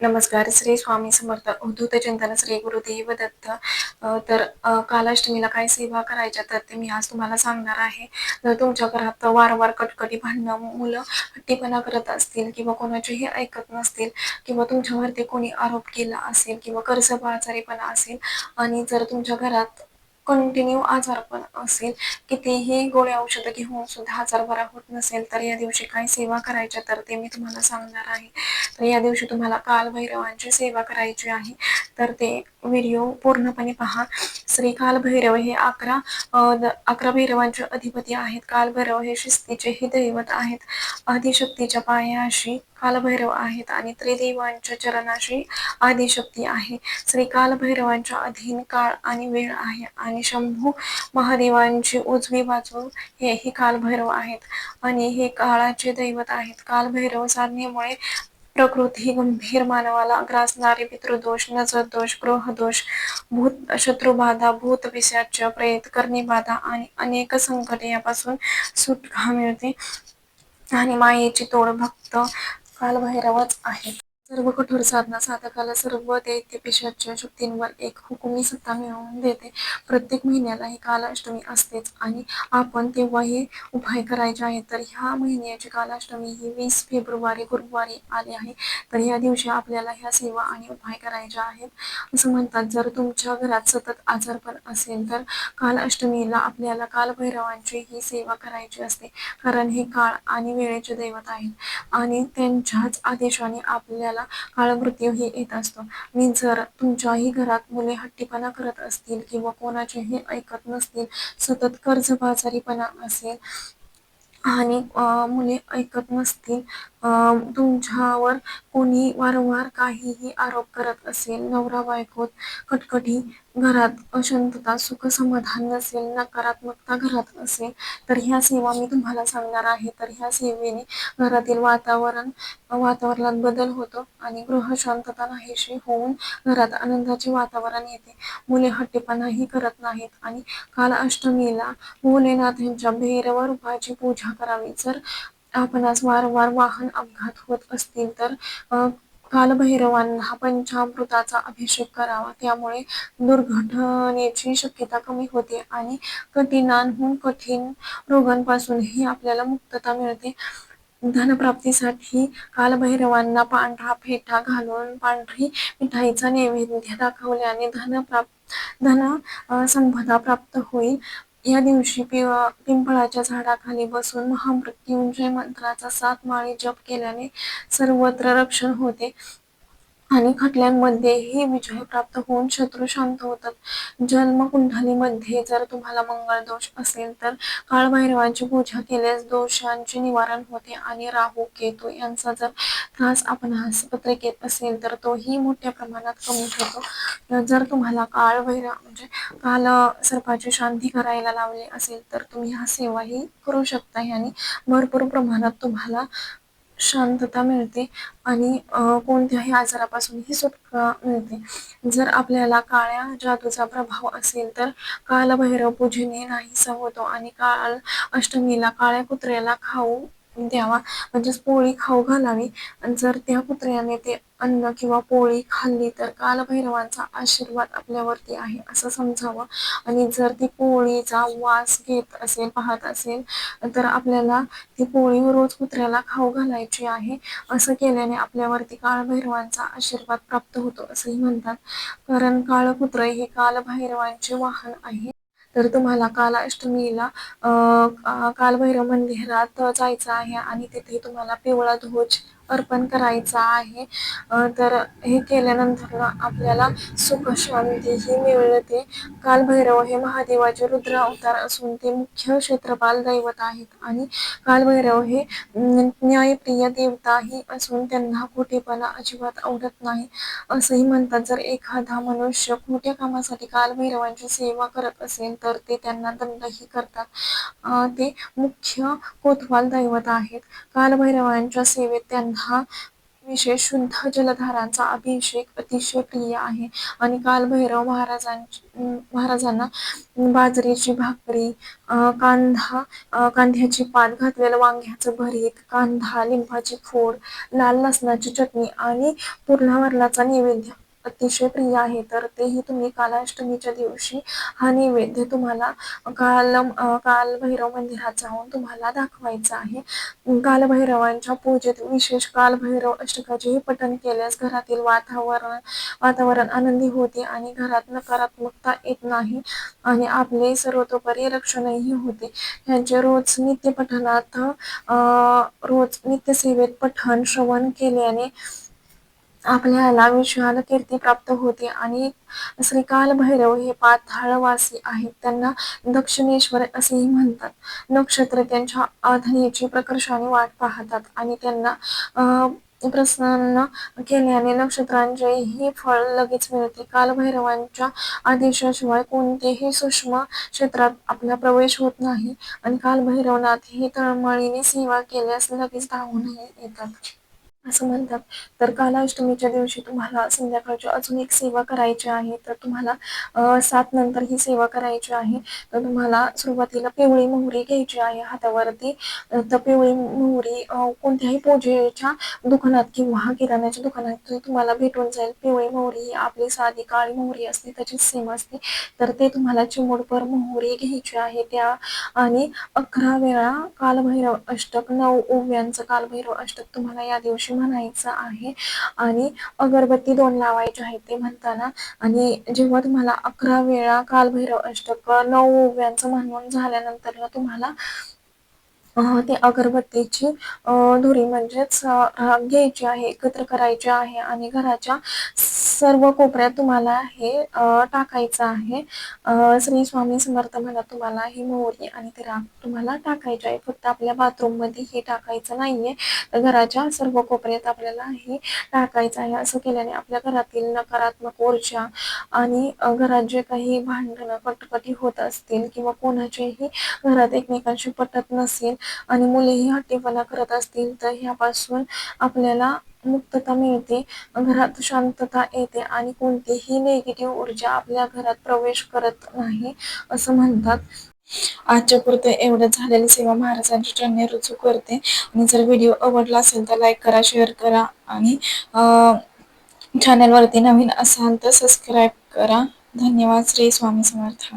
नमस्कार श्री स्वामी समर्थ. उद्धूत चिंतन श्री गुरुदेव दत्त. तर कालाष्टमीला काय सेवा करायच्या तर ते मी आज तुम्हाला सांगणार आहे. जर तुमच्या घरात वारंवार कटकटी भांडणं मुलं हट्टीपणा करत असतील किंवा कोणाचेही ऐकत नसतील किंवा तुमच्यावरती कोणी आरोप केला असेल किंवा कर्ज बाजारीपणा असेल आणि जर तुमच्या घरात कंटिन्यू आजारपण असेल कितीही गोळ्या औषधं घेऊन सुद्धा आजार बरा होत नसेल तर या दिवशी काय सेवा करायच्या? तर ते मी तुम्हाला सांगणार आहे. तर या दिवशी तुम्हाला कालभैरवांची सेवा करायची आहे. तर ते व्हिडिओ पूर्णपणे पहा. श्री कालभैरव हे अकरा अकरा भैरवांचे अधिपती आहेत. कालभैरव हे शिस्तीचे हे दैवत आहेत. आदिशक्तीच्या पायाशी कालभैरव आहेत आणि त्रिदेवांच्या चरणाशी आदिशक्ती आहे. श्री कालभैरवांच्या अधीन काळ आणि वेळ आहे आणि शंभू महादेवांची उजवी बाजू हे ही कालभैरव आहेत आणि हे काळाचे दैवत आहेत. कालभैरव साधनेमुळे प्रकृती गंभीर मानवाला ग्रासणारे पितृदोष नजर दोष ग्रहदोष भूत शत्रुबाधा भूत पिशाच प्रेत करणी बाधा आणि अनेक संकटे यापासून सुटका मिळते. आणि मायेची तोड भक्त कालभैरवच आहे सर्व कठोर साधना साधकाला सर्व दैत्य पिशाच्या शक्तींवर एक हुकुमी सत्ता मिळवून देते. प्रत्येक महिन्याला ही कालाष्टमी असतेच आणि आपण तेव्हाही उपाय करायचे आहेत तर ह्या महिन्याची कालाष्टमी ही वीस फेब्रुवारी गुरुवारी आली आहे. तर या दिवशी आपल्याला ह्या सेवा आणि उपाय करायच्या आहेत. असं म्हणतात जर तुमच्या घरात सतत आजारपण असेल तर कालाष्टमीला आपल्याला कालभैरवांची ही सेवा करायची असते. कारण हे काळ आणि वेळेचे दैवत आहेत आणि त्यांच्याच आदेशाने आपल्याला काळमृत्यूही येत असतो. आणि जर तुमच्याही घरात मुले हट्टीपणा करत असतील किंवा कोणाचेही ऐकत नसतील सतत कर्जबाजारीपणा असेल आणि मुले ऐकत नसतील तुमच्यावर कोणी वारंवार काहीही आरोप करत असेल नवरा बायकोत कटकटी घरात अशांतता सुख समाधान नसेल नकारात्मकता घरात असेल तर ह्या सेवा मी तुम्हाला सांगणार आहे. तर ह्या सेवेने घरातील वातावरण वातावरणात बदल होतो आणि गृह शांतता नाहीशी होऊन घरात आनंदाचे वातावरण येते. मुले हट्टेपणाही करत नाहीत आणि काल अष्टमीला भोलेनाथांच्या भैरव रूपाची पूजा करावी. जर आपणास वारंवार वाहन अपघात होत असतील तर अ, कालभैरवांना पंचामृताचा अभिषेक करावा. त्यामुळे दुर्घटनेची शक्यता कमी होते आणि कठीणांहून कठीण रोगांपासूनही आपल्याला मुक्तता मिळते. धनप्राप्तीसाठी कालभैरवांना पांढरा फेटा घालून पांढरी मिठाईचा नैवेद्य दाखवल्याने धन प्राप्त धन संपदा प्राप्त होईल. या दिवशी पिव पिंपळाच्या झाडाखाली बसून महामृत्युंजय मंत्राचा सात माळी जप केल्याने सर्वत्र रक्षण होते. आणि खटल्यांमध्येही विजय प्राप्त होऊन शत्रू शांत होतात. जन्मकुंडलीमध्ये जर तुम्हाला मंगळ दोष असेल तर काळभैरवांची पूजा केल्यास दोषांचे निवारण होते आणि राहू केतू यांचा जर त्रास आपणास पत्रिकेत असेल तर तोही मोठ्या प्रमाणात कमी होतो. जर तुम्हाला काळभैरव म्हणजे काल सर्पाची शांती करायला लावली असेल तर तुम्ही हा सेवाही करू शकता आणि भरपूर प्रमाणात तुम्हाला शांतता मिळते आणि कोणत्याही आजारापासूनही सुटका मिळते. जर आपल्याला काळ्या जादूचा प्रभाव असेल तर कालभैरव पूजेने नाहीसा होतो आणि काल अष्टमीला काळ्या कुत्र्याला खाऊ द्यावा. म्हणजेच पोळी खाऊ घालावी. आणि जर त्या कुत्र्याने ते अन्न किंवा पोळी खाल्ली तर कालभैरवांचा आशीर्वाद आपल्यावरती आहे असं समजावं. आणि जर ती पोळीचा वास घेत असेल पाहत असेल तर आपल्याला ती पोळी रोज कुत्र्याला खाऊ घालायची आहे. असं केल्याने आपल्यावरती काळभैरवांचा आशीर्वाद प्राप्त होतो असंही म्हणतात. कारण काळकुत्र हे कालभैरवांचे वाहन आहे. तर तुम्हाला कालाष्टमीला कालभैरव मंदिरात जायचं आहे आणि तिथे तुम्हाला पिवळा ध्वज अर्पण करायचा आहे. तर हे केल्यानंतर आपल्याला सुख शांतीही मिळते. कालभैरव हे महादेवाचे रुद्र अवतार असून ते मुख्य क्षेत्रपाल दैवत आहेत. आणि कालभैरव हे न्यायप्रिय देवताही असून त्यांना खोटेपणा अजिबात आवडत नाही. असंही म्हणतात जर एखादा मनुष्य खोट्या कामासाठी कालभैरवांची सेवा करत असेल तर ते त्यांना दंडही करतात. ते मुख्य कोतवाल दैवत आहेत. कालभैरवांच्या सेवेत त्यांना विशेष शुद्ध जलधारांचा अभिषेक अतिशय प्रिय आहे. आणि कालभैरव महाराजां महाराजांना बाजरीची भाकरी कांदा कांद्याची पात घातलेलं वांग्याचं भरीत कांदा लिंबाची फोड लाल लसणाची चटणी आणि पूर्णावरणाचा नैवेद्य. अतिशय प्रिय आहे. तर तेही तुम्ही कालाष्टमीच्या दिवशी हा नैवेद्य तुम्हाला काल कालभैरव मंदिरात जाऊन तुम्हाला दाखवायचा आहे. कालभैरवांच्या पूजेत विशेष कालभैरव अष्टकाचेही पठण केल्यास घरातील वातावरण वातावरण आनंदी होते आणि घरात नकारात्मकता येत नाही आणि आपले सर्वतोपरी रक्षणही होते. यांचे रोज नित्य पठनात रोज नित्यसेवेत पठण श्रवण केल्याने आपल्याला विशाल कीर्ती प्राप्त होते आणि श्री कालभैरव हे पाताळवासी आहेत. त्यांना दक्षिणेश्वर असेही म्हणतात. नक्षत्र त्यांच्या आधनेची प्रकर्षाने वाट पाहतात आणि त्यांना प्रसन्न केल्याने नक्षत्रांचेही फळ लगेच मिळते. कालभैरवांच्या आदेशाशिवाय कोणतेही सूक्ष्म क्षेत्रात आपला प्रवेश होत नाही आणि कालभैरवनाथही तळमळीने सेवा केल्यास लगेच धावूनही येतात. असं म्हणतात. तर कालाष्टमीच्या दिवशी तुम्हाला संध्याकाळची अजून एक सेवा करायची आहे. तर तुम्हाला सात नंतर ही सेवा करायची आहे. तर तुम्हाला सुरुवातीला पिवळी मोहरी घ्यायची आहे हातावरती. तर पिवळी मोहरी कोणत्याही पूजेच्या दुकानात किंवा किराण्याच्या दुकानात तुम्हाला भेटून जाईल पिवळी मोहरी ही आपली साधी काळी मोहरी असते त्याची सेम असते. तर ते तुम्हाला चिमूटभर मोहरी घ्यायची आहे त्या आणि अकरा वेळा कालभैरव अष्टक नऊ ओव्यांचं कालभैरव अष्टक तुम्हाला या दिवशी म्हणायचं आहे. आणि अगरबत्ती दोन लावायचे आहे ते म्हणताना. आणि जेव्हा तुम्हाला अकरा वेळा कालभैरव अष्टक नऊ ओव्यांचं म्हणून झाल्यानंतर तुम्हाला ते अगरबत्तीची धुरी म्हणजेच घ्यायची आहे एकत्र करायची आहे. आणि घराच्या सर्व कोपऱ्यात तुम्हाला हे टाकायचं आहे. श्री स्वामी समर्थ म्हणा तुम्हाला ही मोहरी आणि ते राग तुम्हाला टाकायचे आहे. फक्त आपल्या बाथरूममध्ये हे टाकायचं नाहीये. तर घराच्या सर्व कोपऱ्यात आपल्याला हे टाकायचं आहे. असं केल्याने आपल्या घरातील नकारात्मक ऊर्जा आणि घरात जे काही भांडणं कटकटी होत असतील किंवा कोणाचेही घरात एकमेकांशी पटत नसेल आणि मुलेही हट्टीपणा करत असतील तर ह्यापासून आपल्याला मुक्तता मिळते घरात शांतता येते आणि कोणतीही नेगेटिव्ह ऊर्जा आपल्या घरात प्रवेश करत नाही असं म्हणतात. आजच्या पुरतं एवढं झालेली सेवा महाराजांची चरणी रुजू करते. आणि जर व्हिडिओ आवडला असेल तर लाईक करा शेअर करा आणि चॅनलवरती नवीन असाल तर सबस्क्राईब करा. धन्यवाद. श्री स्वामी समर्थ.